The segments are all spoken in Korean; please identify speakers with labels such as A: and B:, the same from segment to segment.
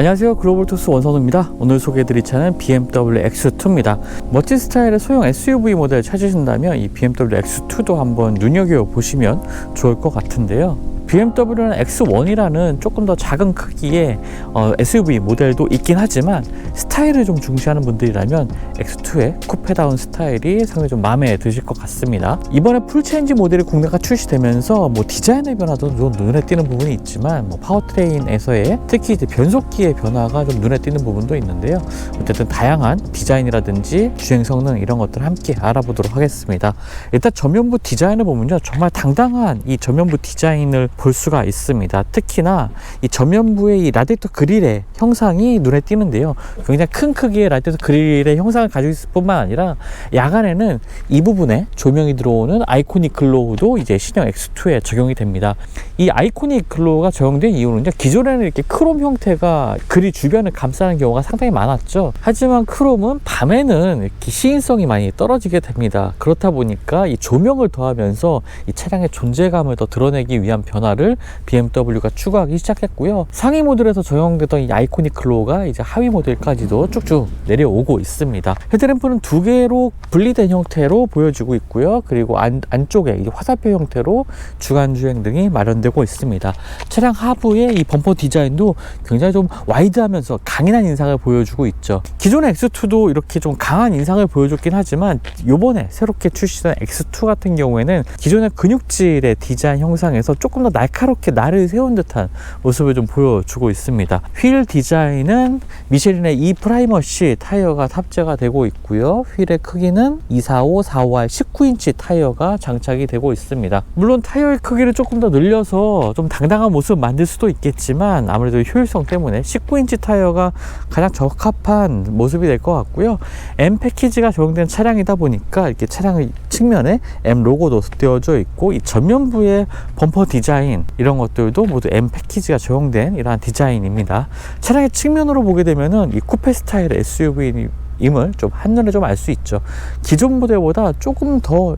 A: 안녕하세요. 글로벌토스 원선우입니다. 오늘 소개해드릴 차는 BMW X2입니다. 멋진 스타일의 소형 SUV 모델 찾으신다면 이 BMW X2도 한번 눈여겨보시면 좋을 것 같은데요 BMW는 X1이라는 조금 더 작은 크기의 어, SUV 모델도 있긴 하지만 스타일을 좀 중시하는 분들이라면 X2의 쿠페다운 스타일이 상당히 좀 마음에 드실 것 같습니다. 이번에 풀체인지 모델이 국내가 출시되면서 뭐 디자인의 변화도 좀 눈에 띄는 부분이 있지만 뭐 파워트레인에서의 특히 이제 변속기의 변화가 좀 눈에 띄는 부분도 있는데요. 어쨌든 다양한 디자인이라든지 주행 성능 이런 것들 함께 알아보도록 하겠습니다. 일단 전면부 디자인을 보면요 정말 당당한 이 전면부 디자인을 볼 수가 있습니다. 특히나 이 전면부의 이 라디에이터 그릴의 형상이 눈에 띄는데요. 굉장히 큰 크기의 라디에이터 그릴의 형상을 가지고 있을 뿐만 아니라 야간에는 이 부분에 조명이 들어오는 아이코닉 글로우도 이제 신형 X2에 적용이 됩니다. 이 아이코닉 글로우가 적용된 이유는 기존에는 이렇게 크롬 형태가 그릴 주변을 감싸는 경우가 상당히 많았죠. 하지만 크롬은 밤에는 이렇게 시인성이 많이 떨어지게 됩니다. 그렇다 보니까 이 조명을 더하면서 이 차량의 존재감을 더 드러내기 위한 변화 를 BMW가 추구하기 시작했고요. 상위 모델에서 적용되던 이 아이코닉 글로우가 이제 하위 모델까지도 쭉쭉 내려오고 있습니다. 헤드램프는 두 개로 분리된 형태로 보여지고 있고요. 그리고 안, 안쪽에 이 화살표 형태로 주간 주행 등이 마련되고 있습니다. 차량 하부의 이 범퍼 디자인도 굉장히 좀 와이드하면서 강인한 인상을 보여주고 있죠. 기존의 X2도 이렇게 좀 강한 인상을 보여줬긴 하지만 요번에 새롭게 출시된 X2 같은 경우에는 기존의 근육질의 디자인 형상에서 조금 더 날카롭게 날을 세운 듯한 모습을 좀 보여주고 있습니다. 휠 디자인은 미쉐린의 E 프라이머시 타이어가 탑재가 되고 있고요. 휠의 크기는 245, 45R 19인치 타이어가 장착이 되고 있습니다. 물론 타이어의 크기를 조금 더 늘려서 좀 당당한 모습 만들 수도 있겠지만 아무래도 효율성 때문에 19인치 타이어가 가장 적합한 모습이 될 것 같고요. M 패키지가 적용된 차량이다 보니까 이렇게 차량 측면에 M 로고도 띄워져 있고 이 전면부의 범퍼 디자인 이런 것들도 모두 M 패키지가 적용된 이러한 디자인입니다. 차량의 측면으로 보게 되면은 이 쿠페 스타일의 SUV 임을 좀 한눈에 좀 알 수 있죠. 기존 모델보다 조금 더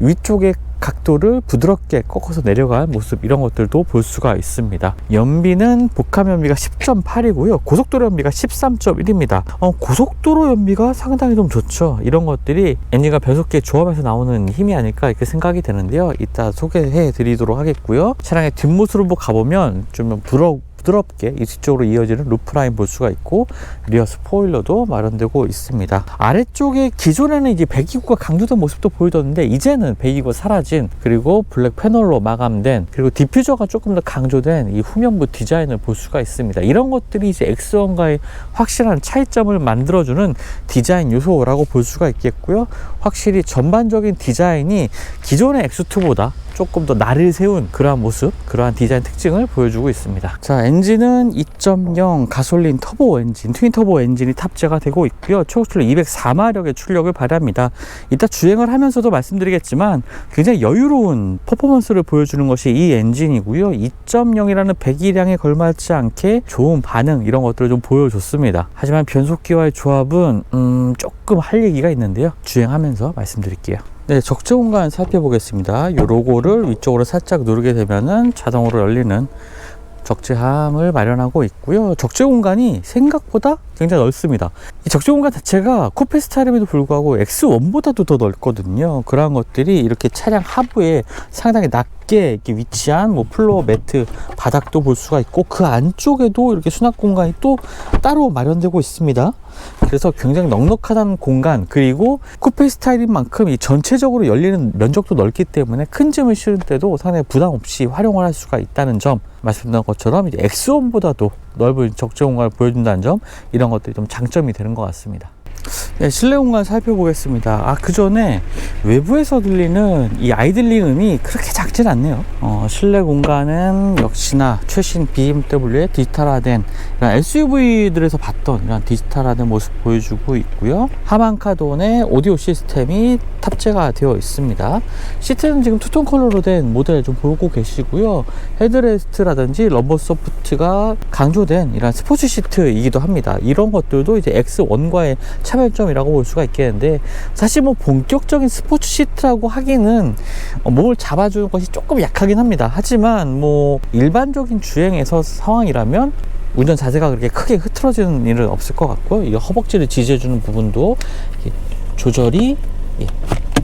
A: 위쪽에 각도를 부드럽게 꺾어서 내려간 모습 이런 것들도 볼 수가 있습니다. 연비는 복합 연비가 10.8이고요. 고속도로 연비가 13.1입니다. 어, 고속도로 연비가 상당히 좀 좋죠. 이런 것들이 엔진과 변속기의 조합에서 나오는 힘이 아닐까 이렇게 생각이 되는데요. 이따 소개해 드리도록 하겠고요. 차량의 뒷모습으로 가보면 좀 부러 부드럽게 이 뒤쪽으로 이어지는 루프라인 볼 수가 있고 리어 스포일러도 마련되고 있습니다. 아래쪽에 기존에는 이제 배기구가 강조된 모습도 보이던데 이제는 배기구가 사라진 그리고 블랙 패널로 마감된 그리고 디퓨저가 조금 더 강조된 이 후면부 디자인을 볼 수가 있습니다. 이런 것들이 이제 X1과의 확실한 차이점을 만들어주는 디자인 요소라고 볼 수가 있겠고요. 확실히 전반적인 디자인이 기존의 X2보다 조금 더 날을 세운 그러한 모습, 그러한 디자인 특징을 보여주고 있습니다. 자, 엔진은 2.0 가솔린 터보 엔진, 트윈 터보 엔진이 탑재가 되고 있고요. 초속출력 204마력의 출력을 발휘합니다. 이따 주행을 하면서도 말씀드리겠지만 굉장히 여유로운 퍼포먼스를 보여주는 것이 이 엔진이고요. 2.0이라는 배기량에 걸맞지 않게 좋은 반응 이런 것들을 좀 보여줬습니다. 하지만 변속기와의 조합은 음, 조금 할 얘기가 있는데요. 주행하면서 말씀드릴게요. 네, 적재 공간 살펴보겠습니다. 이 로고를 위쪽으로 살짝 누르게 되면은 자동으로 열리는 적재함을 마련하고 있고요. 적재 공간이 생각보다 굉장히 넓습니다. 이 적재 공간 자체가 쿠페 스타일임에도 불구하고 X1보다도 더 넓거든요. 그러한 것들이 이렇게 차량 하부에 상당히 낮게 위치한 뭐 플로어 매트 바닥도 볼 수가 있고 그 안쪽에도 이렇게 수납 공간이 또 따로 마련되고 있습니다. 그래서 굉장히 넉넉하다는 공간 그리고 쿠페 스타일인 만큼 이 전체적으로 열리는 면적도 넓기 때문에 큰 짐을 실을 때도 상당히 부담 없이 활용을 할 수가 있다는 점 말씀드린 것처럼 이제 X1보다도 넓은 적재 공간을 보여준다는 점 이런 것들이 좀 장점이 되는 것 같습니다. 네, 실내 공간 살펴보겠습니다. 아, 그 전에 외부에서 들리는 이 아이들링 음이 그렇게 작진 않네요. 어, 실내 공간은 역시나 최신 BMW의 디지털화된 SUV들에서 봤던 이런 디지털화된 모습 보여주고 있고요. 하만카돈의 오디오 시스템이 탑재가 되어 있습니다. 시트는 지금 투톤 컬러로 된 모델 좀 보고 계시고요. 헤드레스트라든지 러버 소프트가 강조된 이런 스포츠 시트이기도 합니다. 이런 것들도 이제 X1과의 차별점 장점이라고 볼 수가 있겠는데 사실 뭐 본격적인 스포츠 시트라고 하기는 어, 몸을 잡아주는 것이 조금 약하긴 합니다. 하지만 뭐 일반적인 주행에서 상황이라면 운전 자세가 그렇게 크게 흐트러지는 일은 없을 것 같고요. 이 허벅지를 지지해주는 부분도 조절이 예,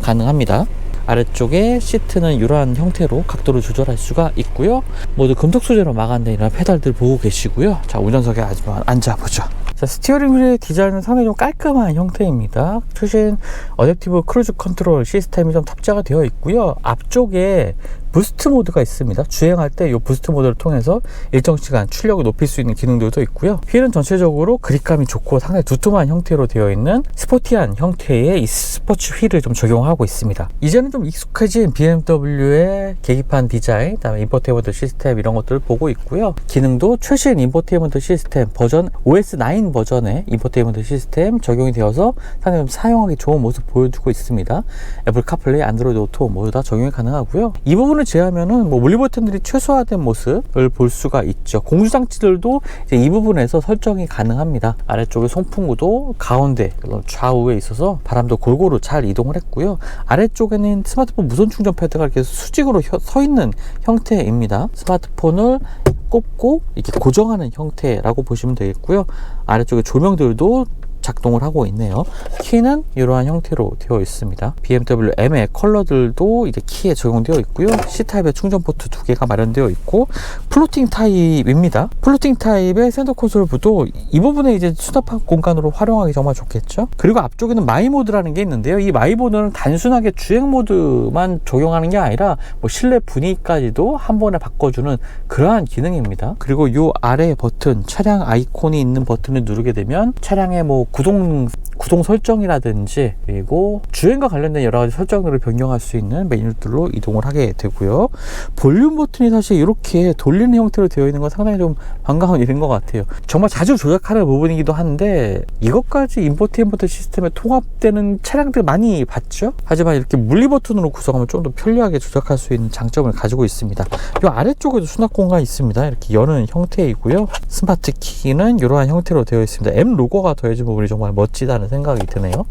A: 가능합니다. 아래쪽에 시트는 이러한 형태로 각도를 조절할 수가 있고요. 모두 금속 소재로 마감된 이런 페달들 보고 계시고요. 자, 운전석에 앉아보죠. 자, 스티어링 휠의 디자인은 상당히 좀 깔끔한 형태입니다. 최신 어댑티브 크루즈 컨트롤 시스템이 좀 탑재가 되어 있고요. 앞쪽에 부스트 모드가 있습니다. 주행할 때 이 부스트 모드를 통해서 일정 시간 출력을 높일 수 있는 기능들도 있고요. 휠은 전체적으로 그립감이 좋고 상당히 두툼한 형태로 되어 있는 스포티한 형태의 이 스포츠 휠을 좀 적용하고 있습니다. 이제는 좀 익숙해진 BMW의 계기판 디자인, 그다음에 인포테인먼트 시스템 이런 것들을 보고 있고요. 기능도 최신 인포테인먼트 시스템 버전 OS9 버전의 인포테인먼트 시스템 적용이 되어서 상당히 좀 사용하기 좋은 모습 보여주고 있습니다. 애플 카플레이, 안드로이드 오토 모두 다 적용이 가능하고요. 이 부분을 제하면은 뭐 물리 버튼들이 최소화된 모습을 볼 수가 있죠. 공조 장치들도 이제 이 부분에서 설정이 가능합니다. 아래쪽에 송풍구도 가운데 좌우에 있어서 바람도 골고루 잘 이동을 했고요. 아래쪽에는 스마트폰 무선 충전 패드가 이렇게 수직으로 혀- 서 있는 형태입니다. 스마트폰을 꼽고 이렇게 고정하는 형태라고 보시면 되겠고요. 아래쪽에 조명들도 작동을 하고 있네요. 키는 이러한 형태로 되어 있습니다. BMW M의 컬러들도 이제 키에 적용되어 있고요. C타입의 충전 포트 두 개가 마련되어 있고 플로팅 타입입니다. 플로팅 타입의 센터 콘솔부도 이 부분에 이제 수납 공간으로 활용하기 정말 좋겠죠. 그리고 앞쪽에는 마이 모드라는 게 있는데요. 이 마이 모드는 단순하게 주행 모드만 적용하는 게 아니라 뭐 실내 분위기까지도 한 번에 바꿔주는 그러한 기능입니다. 그리고 이 아래 버튼 차량 아이콘이 있는 버튼을 누르게 되면 차량의 뭐 구동 구동 설정이라든지 그리고 주행과 관련된 여러 가지 설정들을 변경할 수 있는 메뉴들로 이동을 하게 되고요. 볼륨 버튼이 사실 이렇게 돌리는 형태로 되어 있는 건 상당히 좀 반가운 일인 것 같아요. 정말 자주 조작하는 부분이기도 한데 이것까지 인포테인먼트 시스템에 통합되는 차량들 많이 봤죠. 하지만 이렇게 물리 버튼으로 구성하면 좀 더 편리하게 조작할 수 있는 장점을 가지고 있습니다. 이 아래쪽에도 수납 공간이 있습니다. 이렇게 여는 형태이고요. 스마트 키는 이러한 형태로 되어 있습니다. M 로고가 더해진 부분이 정말 멋지다는 생각이 드네요.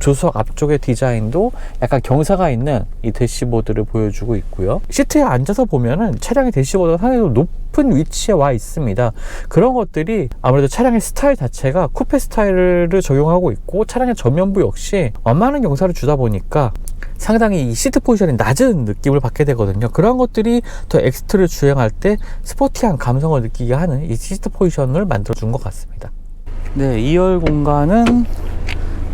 A: 조석 앞쪽의 디자인도 약간 경사가 있는 이 대시보드를 보여주고 있고요. 시트에 앉아서 보면은 차량의 대시보드가 상당히 좀 높은 위치에 와 있습니다. 그런 것들이 아무래도 차량의 스타일 자체가 쿠페 스타일을 적용하고 있고 차량의 전면부 역시 완만한 경사를 주다 보니까 상당히 이 시트 포지션이 낮은 느낌을 받게 되거든요. 그런 것들이 더 엑스트를 주행할 때 스포티한 감성을 느끼게 하는 이 시트 포지션을 만들어 준 것 같습니다. 네, 2열 공간은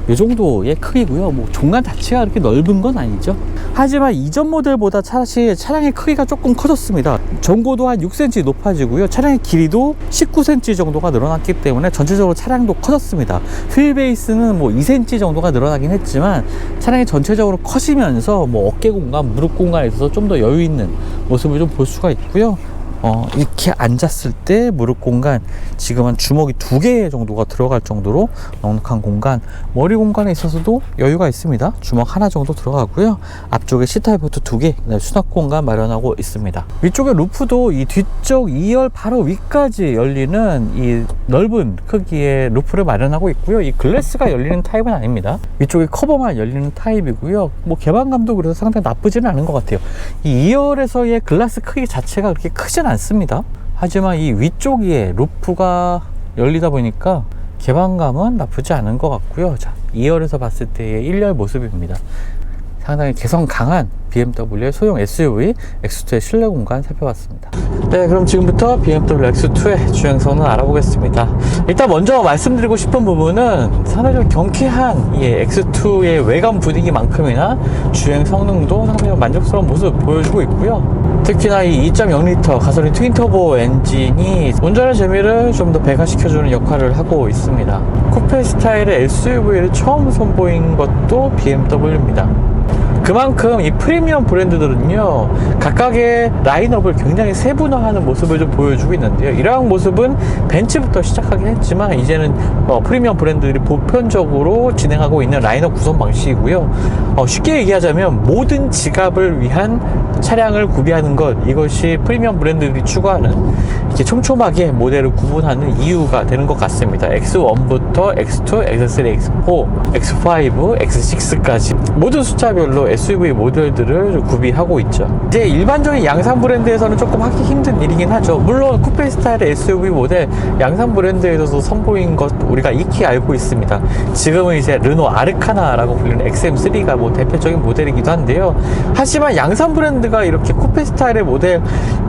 A: 이 정도의 크기고요. 뭐 공간 자체가 그렇게 넓은 건 아니죠. 하지만 이전 모델보다 사실 차량의 크기가 조금 커졌습니다. 전고도 한 6cm 높아지고요. 차량의 길이도 19cm 정도가 늘어났기 때문에 전체적으로 차량도 커졌습니다. 휠 베이스는 뭐 2cm 정도가 늘어나긴 했지만 차량이 전체적으로 커지면서 뭐 어깨 공간, 무릎 공간에 있어서 좀 더 여유 있는 모습을 좀 볼 수가 있고요. 어, 이렇게 앉았을 때 무릎 공간 지금 한 주먹이 두 개 정도가 들어갈 정도로 넉넉한 공간. 머리 공간에 있어서도 여유가 있습니다. 주먹 하나 정도 들어가고요. 앞쪽에 C타입 포트 두개 수납 공간 마련하고 있습니다. 위쪽에 루프도 이 뒤쪽 2열 바로 위까지 열리는 이 넓은 크기의 루프를 마련하고 있고요. 이 글래스가 열리는 타입은 아닙니다. 위쪽에 커버만 열리는 타입이고요. 뭐 개방감도 그래서 상당히 나쁘지는 않은 것 같아요. 이 2열에서의 글라스 크기 자체가 그렇게 크진 않 습니다. 하지만 이 위쪽에 루프가 열리다 보니까 개방감은 나쁘지 않은 것 같고요. 자, 2열에서 봤을 때의 1열 모습입니다. 상당히 개성 강한 BMW의 소형 SUV X2의 실내 공간 살펴봤습니다. 네, 그럼 지금부터 BMW X2의 주행 성능 알아보겠습니다. 일단 먼저 말씀드리고 싶은 부분은 상당히 좀 경쾌한 이 X2의 외관 분위기만큼이나 주행 성능도 상당히 만족스러운 모습 보여주고 있고요. 특히나 이 2.0L 가솔린 트윈터보 엔진이 운전의 재미를 좀 더 배가시켜주는 역할을 하고 있습니다. 쿠페 스타일의 SUV를 처음 선보인 것도 BMW입니다. 그만큼 이 프리미엄 브랜드들은요 각각의 라인업을 굉장히 세분화하는 모습을 좀 보여주고 있는데요. 이러한 모습은 벤츠부터 시작하긴 했지만 이제는 어, 프리미엄 브랜드들이 보편적으로 진행하고 있는 라인업 구성 방식이고요. 어, 쉽게 얘기하자면 모든 지갑을 위한 차량을 구비하는 것 이것이 프리미엄 브랜드들이 추구하는 이렇게 촘촘하게 모델을 구분하는 이유가 되는 것 같습니다. X1부터 X2, X3, X4, X5, X6까지 모든 숫자별로 SUV 모델들을 구비하고 있죠. 이제 일반적인 양산 브랜드에서는 조금 하기 힘든 일이긴 하죠. 물론 쿠페 스타일의 SUV 모델 양산 브랜드에서도 선보인 것 우리가 익히 알고 있습니다. 지금은 이제 르노 아르카나라고 불리는 XM3가 뭐 대표적인 모델이기도 한데요. 하지만 양산 브랜드가 이렇게 쿠페 스타일의 모델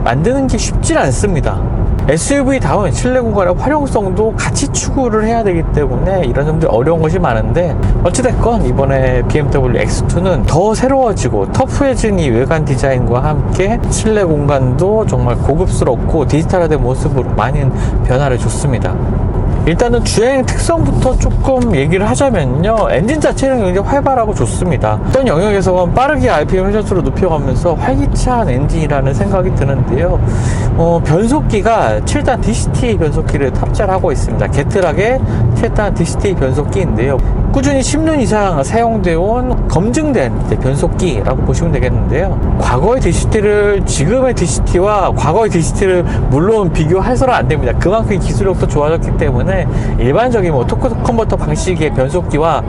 A: 만드는 게 쉽진 않습니다. SUV다운 실내 공간의 활용성도 같이 추구를 해야 되기 때문에 이런 점들이 어려운 것이 많은데 어찌됐건 이번에 BMW X2는 더 새로워지고 터프해진 이 외관 디자인과 함께 실내 공간도 정말 고급스럽고 디지털화된 모습으로 많은 변화를 줬습니다. 일단은 주행 특성부터 조금 얘기를 하자면요. 엔진 자체는 굉장히 활발하고 좋습니다. 어떤 영역에서는 빠르게 RPM 회전수를 높여가면서 활기찬 엔진이라는 생각이 드는데요. 어, 변속기가 7단 DCT 변속기를 탑재를 하고 있습니다. 게틀하게 7단 DCT 변속기인데요. 꾸준히 10년 이상 사용되어 온 검증된 변속기라고 보시면 되겠는데요. 과거의 DCT를 지금의 DCT와 과거의 DCT를 물론 비교해서는 안 됩니다. 그만큼 기술력도 좋아졌기 때문에 일반적인 뭐 토크 컨버터 방식의 변속기와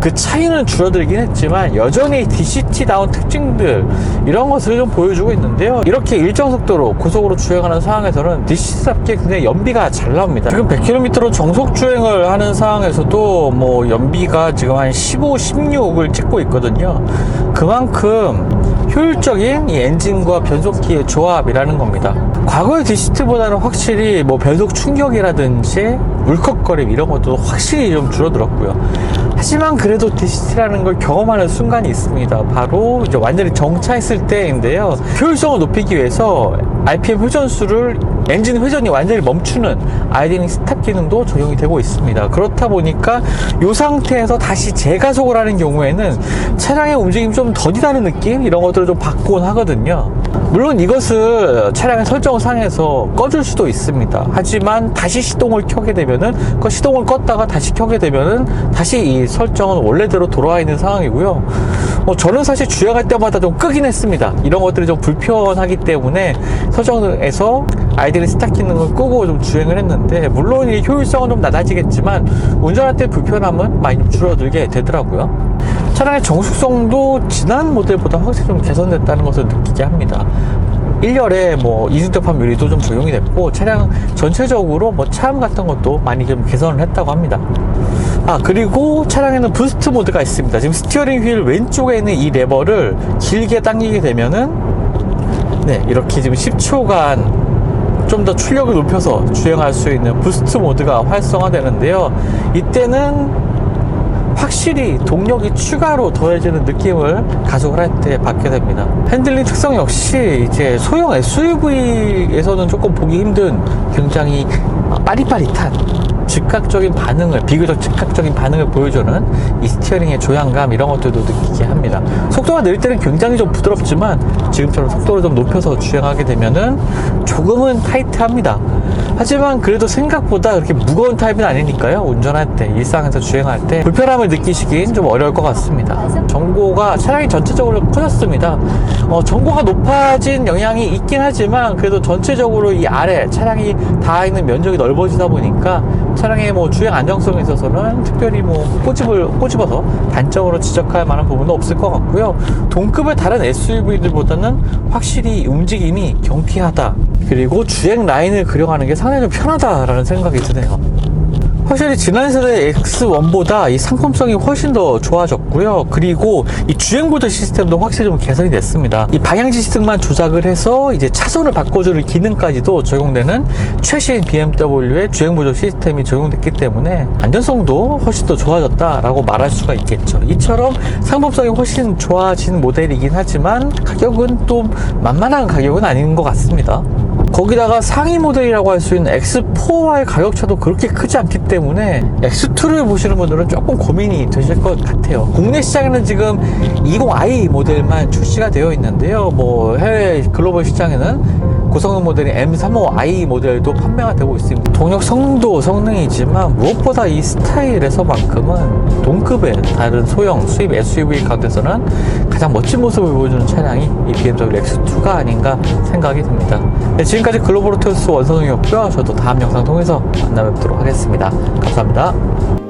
A: 그 차이는 줄어들긴 했지만 여전히 DCT다운 특징들 이런 것을 좀 보여주고 있는데요. 이렇게 일정 속도로 고속으로 주행하는 상황에서는 DCT답게 굉장히 연비가 잘 나옵니다. 지금 100km로 정속 주행을 하는 상황에서도 뭐 연비가 지금 한 15, 16을 찍고 있거든요. 그만큼 효율적인 이 엔진과 변속기의 조합이라는 겁니다. 과거의 DCT보다는 확실히 뭐 변속 충격이라든지 울컥거림 이런 것도 확실히 좀 줄어들었고요 하지만 그래도 DCT라는 걸 경험하는 순간이 있습니다. 바로 이제 완전히 정차했을 때인데요. 효율성을 높이기 위해서 RPM 회전수를 엔진 회전이 완전히 멈추는 아이드닝 스탑 기능도 적용이 되고 있습니다. 그렇다 보니까 이 상태에서 다시 재가속을 하는 경우에는 차량의 움직임이 좀 더디다는 느낌 이런 것들을 좀 받곤 하거든요. 물론 이것을 차량의 설정상에서 꺼줄 수도 있습니다. 하지만 다시 시동을 켜게 되면은 그 시동을 껐다가 다시 켜게 되면은 다시 이 설정은 원래대로 돌아와 있는 상황이고요. 어, 저는 사실 주행할 때마다 좀 끄긴 했습니다. 이런 것들이 좀 불편하기 때문에 설정에서 아이들이 스탑 기능을 끄고 좀 주행을 했는데 물론 이 효율성은 좀 낮아지겠지만 운전할 때 불편함은 많이 좀 줄어들게 되더라고요. 차량의 정숙성도 지난 모델보다 확실히 좀 개선됐다는 것을 느끼게 합니다. 1열에 뭐 이중접합 유리도 좀 적용이 됐고 차량 전체적으로 뭐 차음 같은 것도 많이 좀 개선을 했다고 합니다. 아 그리고 차량에는 부스트 모드가 있습니다. 지금 스티어링 휠 왼쪽에 있는 이 레버를 길게 당기게 되면은 네 이렇게 지금 10초간 좀더 출력을 높여서 주행할 수 있는 부스트 모드가 활성화되는데요. 이때는 확실히 동력이 추가로 더해지는 느낌을 가속을 할 때 받게 됩니다. 핸들링 특성 역시 이제 소형 SUV에서는 조금 보기 힘든 굉장히 빠릿빠릿한 즉각적인 반응을 비교적 즉각적인 반응을 보여주는 이 스티어링의 조향감 이런 것들도 느끼게 합니다. 속도가 느릴 때는 굉장히 좀 부드럽지만 지금처럼 속도를 좀 높여서 주행하게 되면은 조금은 타이트합니다. 하지만 그래도 생각보다 그렇게 무거운 타입은 아니니까요. 운전할 때, 일상에서 주행할 때 불편함을 느끼시긴 좀 어려울 것 같습니다. 전고가 차량이 전체적으로 커졌습니다. 어, 전고가 높아진 영향이 있긴 하지만 그래도 전체적으로 이 아래 차량이 닿아 있는 면적이 넓어지다 보니까 차량의 뭐 주행 안정성에 있어서는 특별히 뭐 꼬집을 꼬집어서 단점으로 지적할 만한 부분은 없을 것 같고요. 동급의 다른 SUV들보다는 확실히 움직임이 경쾌하다. 그리고 주행 라인을 그려가는 게 상당히 좀 편하다라는 생각이 드네요. 확실히 지난 세대 X1보다 이 상품성이 훨씬 더 좋아졌고요. 그리고 이 주행보조 시스템도 확실히 좀 개선이 됐습니다. 이 방향 지식만 조작을 해서 이제 차선을 바꿔주는 기능까지도 적용되는 최신 BMW의 주행보조 시스템이 적용됐기 때문에 안전성도 훨씬 더 좋아졌다라고 말할 수가 있겠죠. 이처럼 상품성이 훨씬 좋아진 모델이긴 하지만 가격은 또 만만한 가격은 아닌 것 같습니다. 거기다가 상위 모델이라고 할 수 있는 X4와의 가격차도 그렇게 크지 않기 때문에 X2를 보시는 분들은 조금 고민이 되실 것 같아요. 국내 시장에는 지금 20i 모델만 출시가 되어 있는데요. 뭐 해외 글로벌 시장에는 고성능 모델인 M35i 모델도 판매가 되고 있습니다. 동력 성능도 성능이지만 무엇보다 이 스타일에서만큼은 동급의 다른 소형 수입 SUV 가운데서는 가장 멋진 모습을 보여주는 차량이 이 BMW X2가 아닌가 생각이 듭니다. 네, 지금까지 글로벌 호텔스 원선웅이었고요. 저도 다음 영상 통해서 만나 뵙도록 하겠습니다. 감사합니다.